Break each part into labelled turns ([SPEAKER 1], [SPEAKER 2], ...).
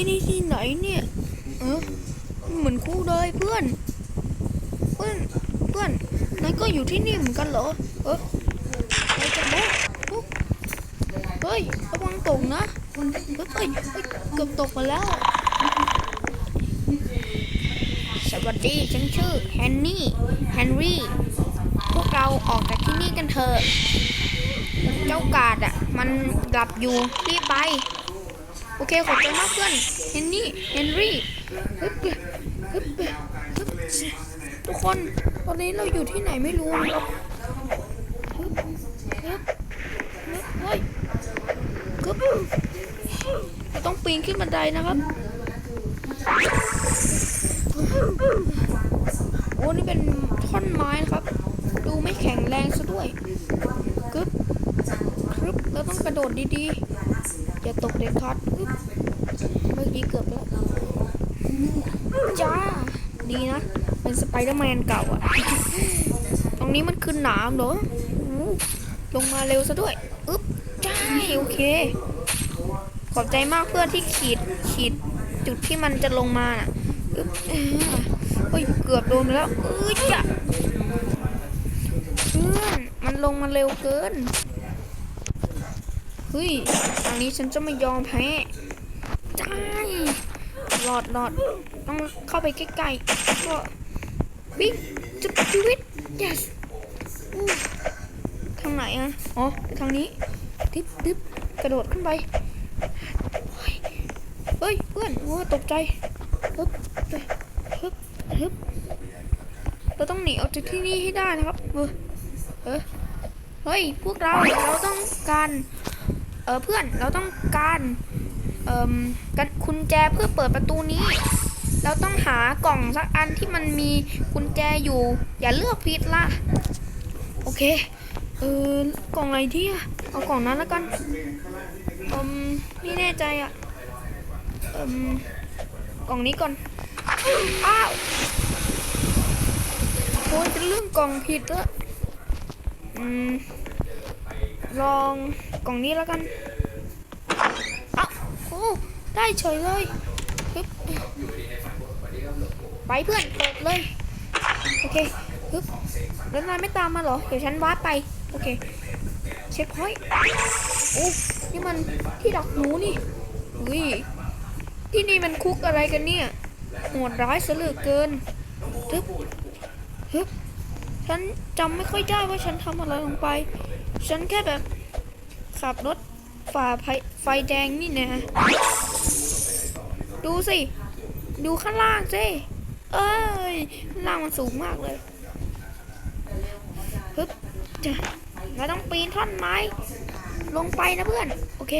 [SPEAKER 1] ที่นี่ที่ไหนเนี่ยเออเหมือนคู่เลยเพื่อน เพื่อน เพื่อนนายก็อยู่ที่นี่เหมือนกันเหรอ เออไปกันแล้วอุ๊ยเฮ้ยระวังตกนะเฮ้ยเฮ้ยเฮ้ยเกือบตกมาแล้ว สวัสดี ฉันชื่อแฮนนี่ แฮนรี่ พวกเราออกจากที่นี่กันเถอะ เจ้ากาดอะ มันหลับอยู่ รีบไป โอเคขอบใจมากเพื่อนเฮนนี่เฮนรี่ฮึบฮึบฮึบทุกคนตอนนี้เราอยู่ที่ไหนไม่รู้นะครับฮึบฮึบฮึบเฮ้ยฮึบเราต้องปีนขึ้นบันไดนะครับโอ้นี่เป็นท่อนไม้นะครับ ดูไม่แข็งแรงซะด้วยกึบกึบเราต้องกระโดดดีๆ อย่าตกเด็ดขาดเมื่อกี้เกือบแล้วจ้า ดีนะ เป็นสไปเดอร์แมนเก่าอะตรงนี้มันคือหนามเหรอลงมาเร็วซะด้วยอึ๊บจ้าโอเค ขอบใจมากเพื่อนที่ขีดขีดจุดที่มันจะลงมาน่ะอึ๊บเฮ้ยเกือบโดนแล้วเอ้ยจ้ะเพื่อนมันลงมาเร็วเกิน เฮ้ยทางนี้ฉันจะไม่ยอมแพ้จ้าหลอดหลอดต้องเข้าไปใกล้ๆก็วิ่งจุดชีวิต yes ทางไหนอะ อ๋อ ทางนี้ดิบดิบกระโดดขึ้นไป เฮ้ย เพื่อนโอ้ตกใจฮึบฮึบฮึบเราต้องหนีออกจากที่นี่ให้ได้นะครับ เออเออเฮ้ย พวกเรา เราต้องการ เออเพื่อนเราต้องการเอ่มกันกุญแจเพื่อเปิดประตูนี้ เราต้องหากล่องสักอันที่มันมีกุญแจอยู่ อย่าเลือกผิดละโอเคเออกล่องอะไรที่อะเอากล่องนั้นแล้วกันเอืมไม่แน่ใจอะเอืมกล่องนี้ก่อนอ้าวโอ้ยเป็นเรื่องกล่องผิดละอืม ลองกล่องนี้แล้วกันอ้าวโอ้ได้เฉยเลยฮึบไปเพื่อนเปิดเลย โอเคฮึบแล้วนายไม่ตามมาเหรอ เดี๋ยวฉันวาร์ปไป โอเค เช็คพอยต์โอ้นี่มันที่ดักหนูนี่อุ้ยที่นี่มันคุกอะไรกันเนี่ยโหดร้ายเสยเหลือเกินฮึบฮึบฉันจำไม่ค่อยได้ว่าฉันทำอะไรลงไป ฉันแค่แบบขับรถฝ่าไฟไฟแดงนี่นะ ดูสิ ดูข้างล่างสิ เอ้ยล่างมันสูงมากเลยฮึบจ้ะเราต้องปีนท่อนไม้ ลงไปนะเพื่อน โอเค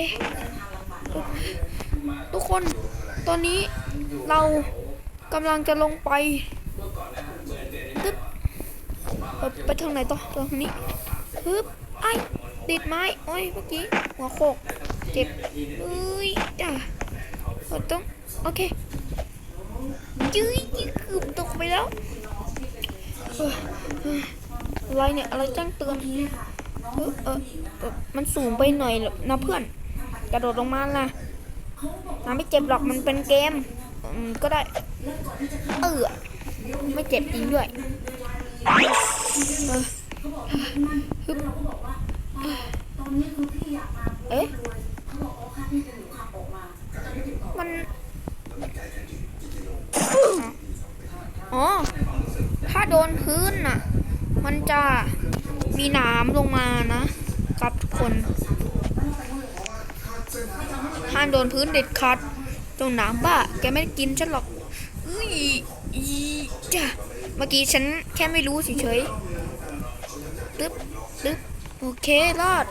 [SPEAKER 1] ทุกคน ตอนนี้เรากำลังจะลงไปตึ๊บไปทางไหนต่อ ตรงนี้ฮึบ ไอ้ติดไม้โอ้ยเมื่อกี้หัวโขกเจ็บเอ้ยจ้ะเราต้องโอเคยื้ยเกือบตกไปแล้วอะไรเนี่ยอะไรแจ้งเตือนเออเออเออมันสูงไปหน่อยนะเพื่อน กระโดดลงมาล่ะน้าไม่เจ็บหรอกมันเป็นเกมอืมก็ได้ เออไม่เจ็บจริงด้วย เออ ฮึบเอ๊ะมันอ๋อถ้าโดนพื้นน่ะ มันจะมีหนามลงมานะครับทุกคนห้ามโดนพื้นเด็ดขาดตรงหนามบ้าแกไม่ได้กินฉันหรอกอุ้ยอีจ้ะเมื่อกี้ฉันแค่ไม่รู้เฉยๆ ตึ๊บตึ๊บโอเครอด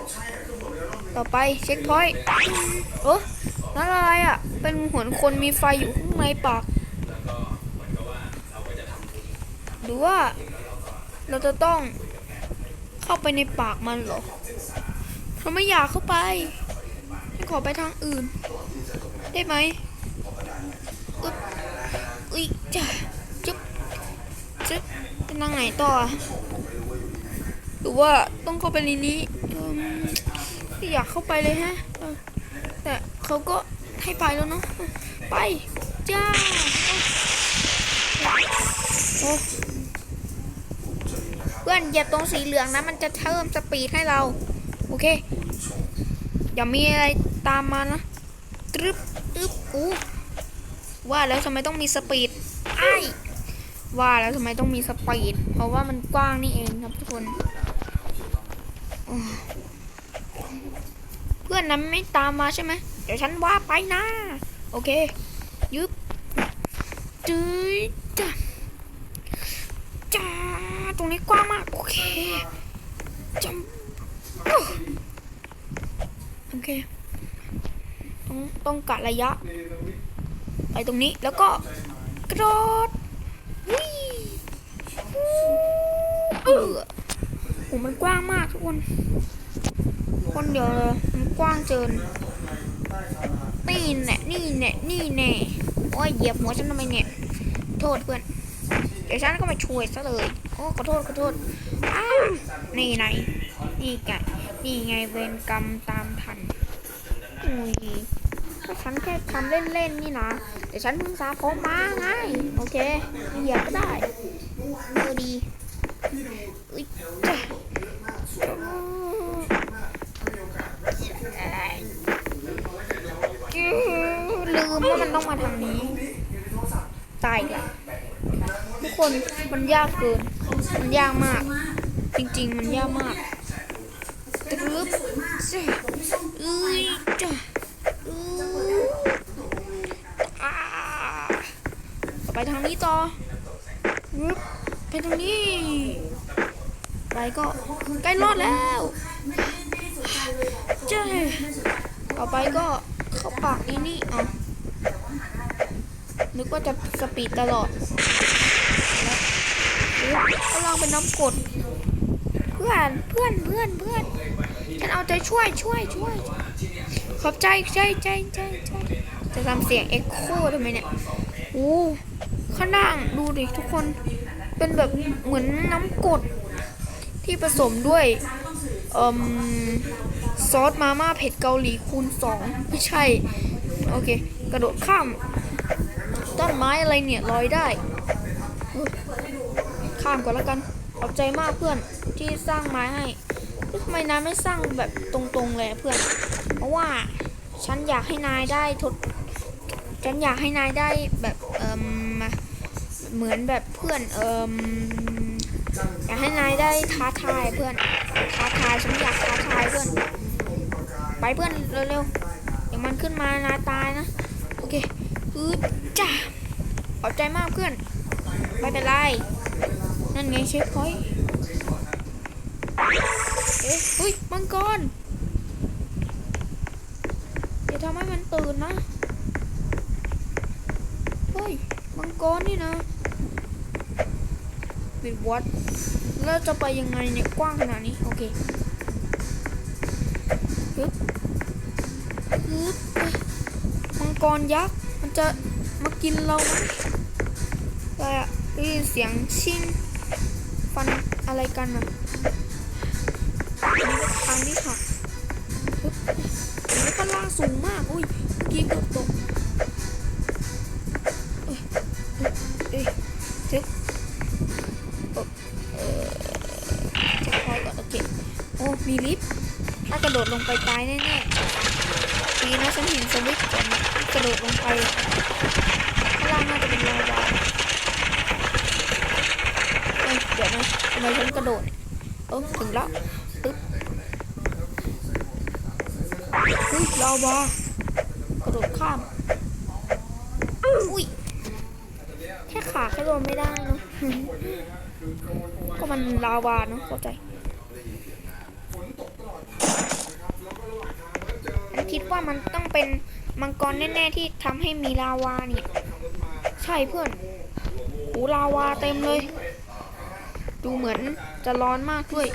[SPEAKER 1] ต่อไปเช็คพอยต์โอ้นั่นอะไรอะ เป็นหมือนคนมีไฟอยู่ข้างในปากหรือว่า เราจะต้องเข้าไปในปากมันหรอเราไม่อยากเข้าไปฉันขอไปทางอื่น ได้ไหมอึ๊บอุ้ยจ้ะจุ๊บจุ๊บเป็นทางไหนต่อ รือว่าต้องเข้าไปในนี้เอิ่มไม่อยากเข้าไปเลยฮะ แต่เขาก็ให้ไปแล้วเนาะ ไป จ้า เพื่อนเหยียบตรงสีเหลืองนะ มันจะเพิ่มสปีดให้เรา โอเค อย่ามีอะไรตามมานะตรึบตึบอู้ว่าแล้วทำไมต้องมีสปีดไอ้ว่าแล้วทำไมต้องมีสปีด เพราะว่ามันกว้างนี่เองครับทุกคน เพื่อนนั้นไม่ตามมาใช่ไหม เดี๋ยวฉันว่าไปนะ โอเค ยึบจืดจ้าจ้าตรงนี้กว้างมาก โอเคจำโอเค ต้องต้องกะระยะ ไปตรงนี้แล้วก็กระโดด เออโหมันกว้างมากทุกคน คนเดียวเลยมันกว้างเกินนี่แน่นี่แน่นี่แน่โอ้ยเหยียบหัวฉันทำไมเนี่ย โทษเพื่อน เดี๋ยวฉันก็มาช่วยซะเลย โอ้ขอโทษขอโทษอ้าวนี่ไงนี่ไงนี่ไงเวรกรรมตามทันอุ้ยก็ฉันแค่ทำเล่นๆนี่นะ เดี๋ยวฉันเพิ่งสาผมมาไง โอเคเหยียบก็ได้ เออดีอุ้ยจ้ะลืมว่ามันต้องมาทางนี้ ตายละทุกคนมันยากเกิน มันยากมาก จริง ๆ มันยากมากตรึบจ้ะเอ้ยจ้ะอู้อ่าไปทางนี้ต่อรึบ ไปทางนี้ ไปก็ใกล้รอดแล้วเจ้ต่อไปก็เข้าปากนี่นี่เอานึกว่าจะสปีดตลอดกำลังเป็นน้ำกด เพื่อนเพื่อนเพื่อนเพื่อนฉันเอาใจช่วยช่วยช่วย ขอบใจใจใจใจใจจะทำเสียงเอ็กโคทำไมเนี่ยโอ้ข้างล่างดูดิทุกคน เป็นแบบเหมือนน้ำกดที่ผสมด้วยอมซอสมาม่าเผ็ดเกาหลีคูณสองไม่ใช่ โอเค กระโดดข้าม ต้นไม้อะไรเนี่ยลอยได้ ข้ามก่อนแล้วกันขอบใจมากเพื่อนที่สร้างไม้ให้ทำไมนายไม่สร้างแบบตรงๆเลยเพื่อน เพราะว่าฉันอยากให้นายได้ทด ฉันอยากให้นายได้แบบ เหมือนแบบเพื่อนเอ่มอยากให้นายได้ท้าทายเพื่อนท้าทายฉันอยากท้าทายเพื่อน ไปเพื่อนเร็วๆเดี๋ยวมันขึ้นมานายตายนะโอเคอือจ้าขอบใจมากเพื่อนไม่เป็นไรนั่นไงเช็คพอยต์เอ๊ะเฮ้ยมังกรอย่าทำให้มันตื่นนะเฮ้ยมังกรนี่นะ ปิดวัดแล้วจะไปยังไงเนี่ยกว้างขนาดนี้ โอเคฮึบฮึบมังกรยักษ์มันจะมากินเราไหมอะไรอะได้ยินเสียงชิ่งฟันอะไรกันอะนนี้เป็นทางที่หักปึ๊บอันนี้ก็ล่างสูงมากอุ้ยเมื่อกี้เกือบตกเอ้ยเอ้ยเอ้ยเจ็ บเออจ็บคอยก่อนโอเคโอ้มีลิฟต์ถ้ากระโดดลงไปตายแน่ๆดีนะฉันเห็นสวิตช์ก่อนกระโดดลงไปข้างล่างน่าจะเป็นลาวาเอ้ยเดี๋ยวนะทำไมฉันกระโดดเออถึงแล้วปึ๊บอุ้ยลาวากระโดดข้าม อุ้ย แค่ขาแค่โดนไม่ได้เนอะก็มันลาวาเนอะเข้าใจฉันคิดว่ามันต้องเป็นมังกรแน่ๆที่ทำให้มีลาวาเนี่ยใช่เพื่อนโอ้ลาวาเต็มเลย ดูเหมือนจะร้อนมากด้วย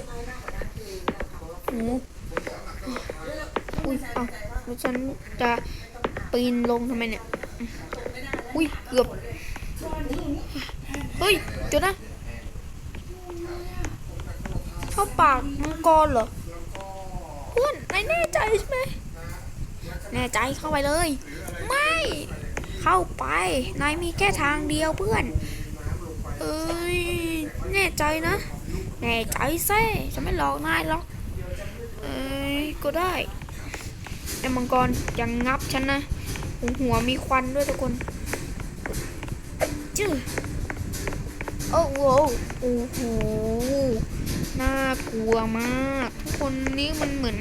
[SPEAKER 1] โอ้อุ้ยเอาแล้วฉันจะปีนลงทำไมเนี่ย อุ้ยเกือบ เฮ้ยเดี๋ยวนะเข้าปากมังกรเหรอเพื่อนนายแน่ใจใช่ไหมแน่ใจเข้าไปเลย ไม่ เข้าไปนายมีแค่ทางเดียวเพื่อน เอ้ยแน่ใจนะ แน่ใจแซ่จะไม่หลอกนายหรอกเอ้ยก็ได้ไอ้มังกรยังงับฉันนะหัวมีควันด้วยทุกคน จื้อโอ้โหโอ้โหน่ากลัวมาก ทุกคนนี่มันเหมือน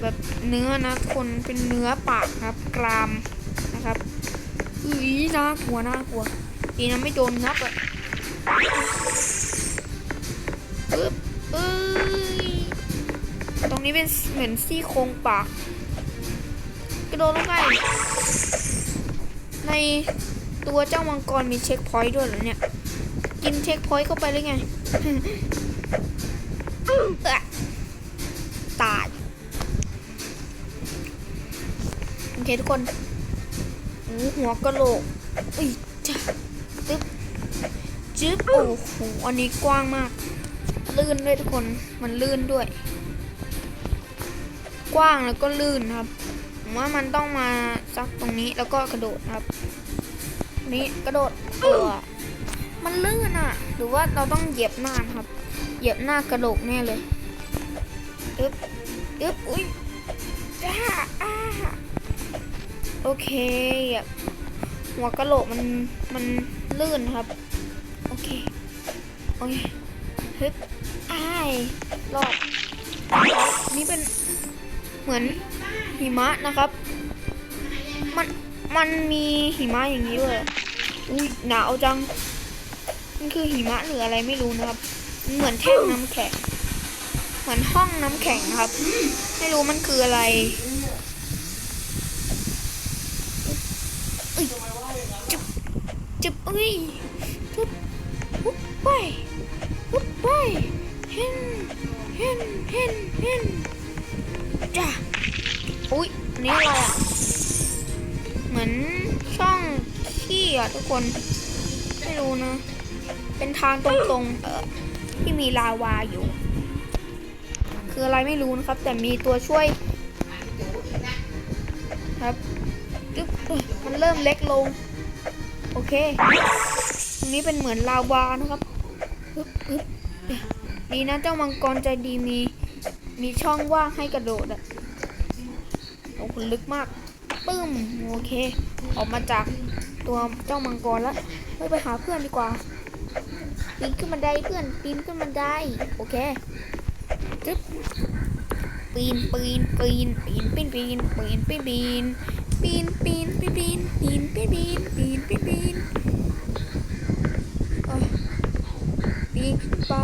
[SPEAKER 1] แบบเนื้อนะทุกคนเป็นเนื้อปากครับกรามนะครับอุ้ยน่ากลัวน่ากลัวดีนะไม่โดนงับอะปึ๊บเอ้ยตรงนี้เป็นเหมือนซี่โครงปากกระโดดลงไปใน ตัวเจ้ามังกรมีเช็คพอยต์ด้วยเหรอเนี่ย กินเช็คพอยต์เข้าไปเลยไง ตาย โอเคทุกคนหูหัวกะโหลกอุ้ยจ้ะตึ๊บจึ๊บโอ้โหอันนี้กว้างมาก ลื่นด้วยทุกคน มันลื่นด้วย กว้างแล้วก็ลื่นครับผมว่ามันต้องมาซักตรงนี้แล้วก็กระโดดครับ นี่กระโดดเออมันลื่นอะ หรือว่าเราต้องเหยียบหน้าครับ เหยียบหน้ากระโหลกแน่เลยอึ๊บอึ๊บอุ้ยจ้าอ้าโอเคเหยียบหัวกระโหลกมันมันลื่นครับ โอเค โอเคฮึบอ้ายรอดนี่เป็นเหมือนหิมะนะครับ มัน มันมีหิมะอย่างนี้ด้วยอุ้ยหนาวจัง มันคือหิมะหรืออะไรไม่รู้นะครับ เหมือนแท่งน้ำแข็ง เหมือนห้องน้ำแข็งนะครับ ไม่รู้มันคืออะไรจุบจุบเอ้ยจุบปุ๊บไปปุ๊บไปเห็นเห็นเห็นเห็นจ้าอุ้ยนนี้อะไรอะ เหมือนช่องขี้อะทุกคน ไม่รู้นะ เป็นทางตรงๆเออที่มีลาวาอยู่ คืออะไรไม่รู้นะครับ แต่มีตัวช่วย ครับมันเริ่มเล็กลง โอเคตรงนี้เป็นเหมือนลาวานะครับปึ๊บปึ๊บดีนะเจ้ามังกรใจดีมี มีช่องว่างให้กระโดดอะโอ้โหลึกมาก ปึ้มโอเค ออกมาจากตัวเจ้ามังกรแล้วเฮ้ยไปหาเพื่อนดีกว่าปีนขึ้นบันไดเพื่อนปีนขึ้นบันไดโอเคจึ๊บปีนปีนปีนปีนปีนปีนปีนปีนปีนปีนปีนปีนปีนปีนปีนปีนปีนปีนปีนเอ้ยปีนขึ้นไป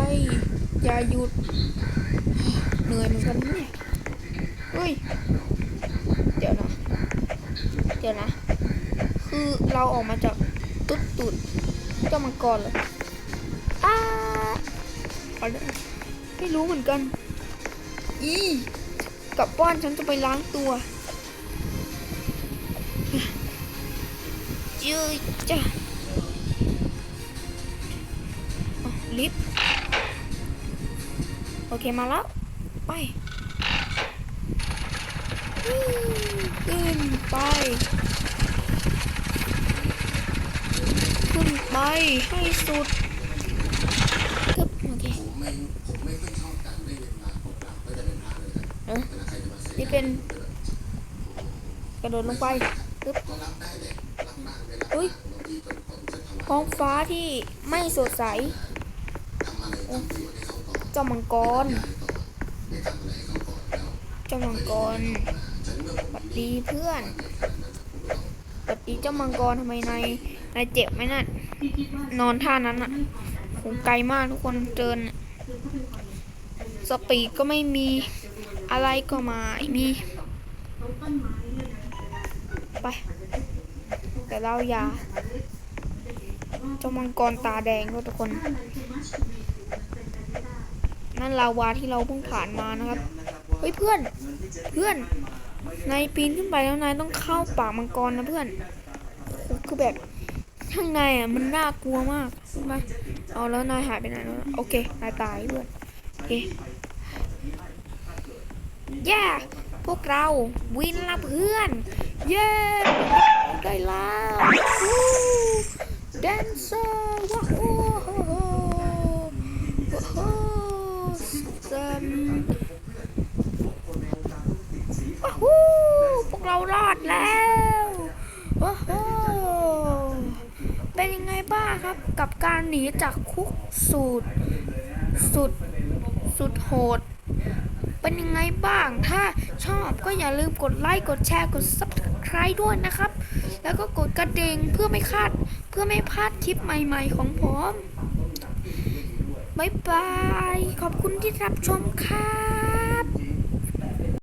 [SPEAKER 1] อย่าหยุดเหนื่อยเหมือนกันนะเนี่ยเฮ้ยเดี๋ยวนะเดี๋ยวนะ คือเราออกมาจากตุ๊ดตุดเจ้ามังกรเลยอ้าไม่รู้เหมือนกัน อีกลับบ้านฉันจะไปล้างตัวเจ้ยจ้ะลิฟโอเคมาแล้ว ไปอืมขึ้น ไปขึ้นไปให้สุดทึบโอเคเออนี่เป็น กระโดดลงไปทึบอุ้ยท้องฟ้าที่ไม่สดใสโอ้เจ้ามังกรเจ้ามังกรสวัส ดีเพื่อนสวัสดีเจ้ามังกรทำไมนายนายเจ็บไหมน่ะนอนท่านั้นอะผมไกลมากทุกคนเดินสปีดก็ไม่มีอะไรก็ไมามีไป แต่เราอย่าเจ้ามังกรตาแดงด้วยทุกคน นั่นลาวาที่เราเพิ่งผ่านมานะครับ เฮ้ยเพื่อน เพื่อน นายปีนขึ้นไปแล้วนายต้องเข้าปากมังกรนะเพื่อน คือแบบข้างในอะมันน่ากลัวมากมาเอาแล้วนายหายไปไหนแล้วโอเคนายตายเพื่อนโอเคแย่พวกเราวินละเพื่อน เย้ได้แล้วแดนเซอร์ว้าวโอ้โหว้าวซัมว้าวพวกเรารอดแล้วว้าวเป็นยังไง ครับ กับการหนีจากคุกสูตรสุดสุดโหด เป็นยังไงบ้างถ้าชอบก็อย่าลืมกดไลค์กดแชร์กด subscribe ด้วยนะครับ แล้วก็กดกระดิ่งเพื่อไม่คาดเพื่อไม่พลาดคลิปใหม่ๆของผมบายบาย ขอบคุณที่รับชมครับ